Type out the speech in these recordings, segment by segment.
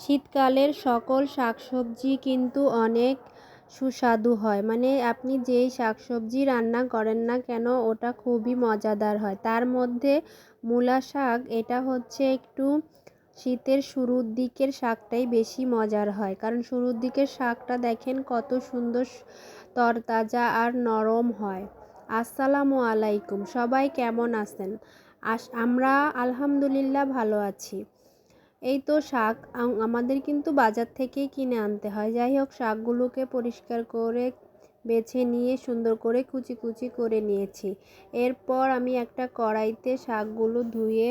শীতকালের সকল শাকসবজি কিন্তু অনেক সুস্বাদু হয়। মানে আপনি যেই শাকসবজি রান্না করেন না কেন, ওটা খুবই মজাদার হয়। তার মধ্যে মূলা শাক, এটা হচ্ছে একটু শীতের শুরুর দিকের শাকটাই বেশি মজার হয়। কারণ শুরুর দিকের শাকটা দেখেন কত সুন্দর তরতাজা আর নরম হয়। আসসালামু আলাইকুম, সবাই কেমন আছেন? আস, আমরা আলহামদুলিল্লাহ ভালো আছি। এই তো শাক আমাদের কিন্তু বাজার থেকেই কিনে আনতে হয়। যাই হোক, শাকগুলোকে পরিষ্কার করে বেছে নিয়ে সুন্দর করে কুচি কুচি করে নিয়েছি। এরপর আমি একটা কড়াইতে শাকগুলো ধুয়ে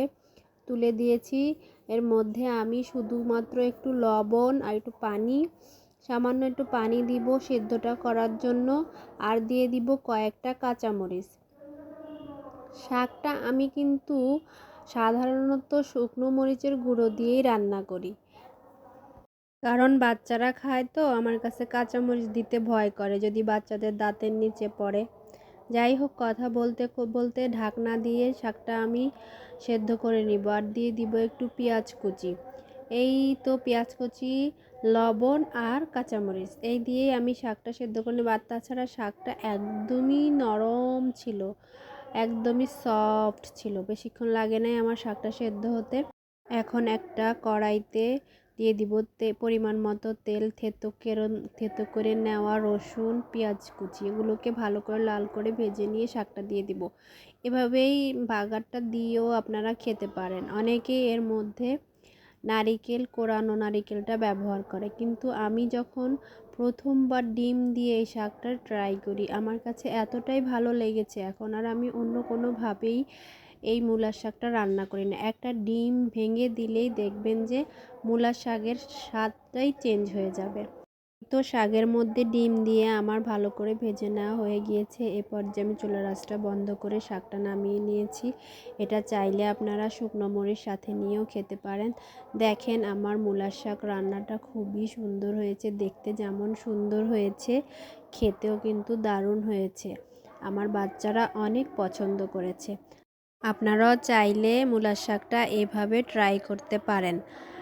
তুলে দিয়েছি। এর মধ্যে আমি শুধুমাত্র একটু লবণ আর একটু পানি, সামান্য একটু পানি দিব সেদ্ধটা করার জন্য, আর দিয়ে দিব কয়েকটা কাঁচামরিচ। শাকটা আমি কিন্তু সাধারণত শুকনো মরিচের গুঁড়ো দিয়েই রান্না করি। কারণ বাচ্চারা খায় তো, আমার কাছে কাঁচামরিচ দিতে ভয় করে যদি বাচ্চাদের দাঁতের নিচে পড়ে। যাই হোক, কথা বলতে বলতে ঢাকনা দিয়ে শাকটা আমি সেদ্ধ করে নিব আর দিয়ে দিব একটু পেঁয়াজ কুচি। এই তো পেঁয়াজ কুচি, লবণ আর কাঁচামরিচ এই দিয়েই আমি শাকটা সেদ্ধ করে নিব। আর তাছাড়া শাকটা একদমই নরম ছিল। একদমই সফট ছিল। বেশিক্ষণ লাগে নাই আমার শাকটা সেদ্ধ হতে। এখন একটা কড়াইতে দিয়ে দিব তে, পরিমাণ মতো তেল, থেতো কেরো থেতো করে নেওয়া রসুন, পেঁয়াজ কুচি, এগুলোকে ভালো করে লাল করে ভেজে নিয়ে শাকটা দিয়ে দিব। এভাবেই বাগারটা দিয়েও আপনারা খেতে পারেন। অনেকেই এর মধ্যে নারিকেল কোরানো নারিকেলটা ব্যবহার করে। কিন্তু আমি যখন প্রথমবার ডিম দিয়ে এই শাকটা ট্রাই করি, আমার কাছে এতটাই ভালো লেগেছে এখন আর আমি অন্য কোনোভাবেই এই মূলার শাকটা রান্না করি না। একটা ডিম ভেঙে দিলেই দেখবেন যে মূলার শাকের স্বাদটাই চেঞ্জ হয়ে যাবে। তো শাকের মধ্যে ডিম দিয়ে আমার ভালো করে ভেজে নেওয়া হয়ে গিয়েছে। এ পর্যায়ে আমি চুলা রাসটা বন্ধ করে শাকটা নামিয়ে নিয়েছি। এটা চাইলে আপনারা শুকনো মরিচ সাথে নিয়েও খেতে পারেন। দেখেন আমার মূলার শাক রান্নাটা খুবই সুন্দর হয়েছে। দেখতে যেমন সুন্দর হয়েছে, খেতেও কিন্তু দারুণ হয়েছে। আমার বাচ্চারা অনেক পছন্দ করেছে। আপনারাও চাইলে মূলার শাকটা এভাবে ট্রাই করতে পারেন।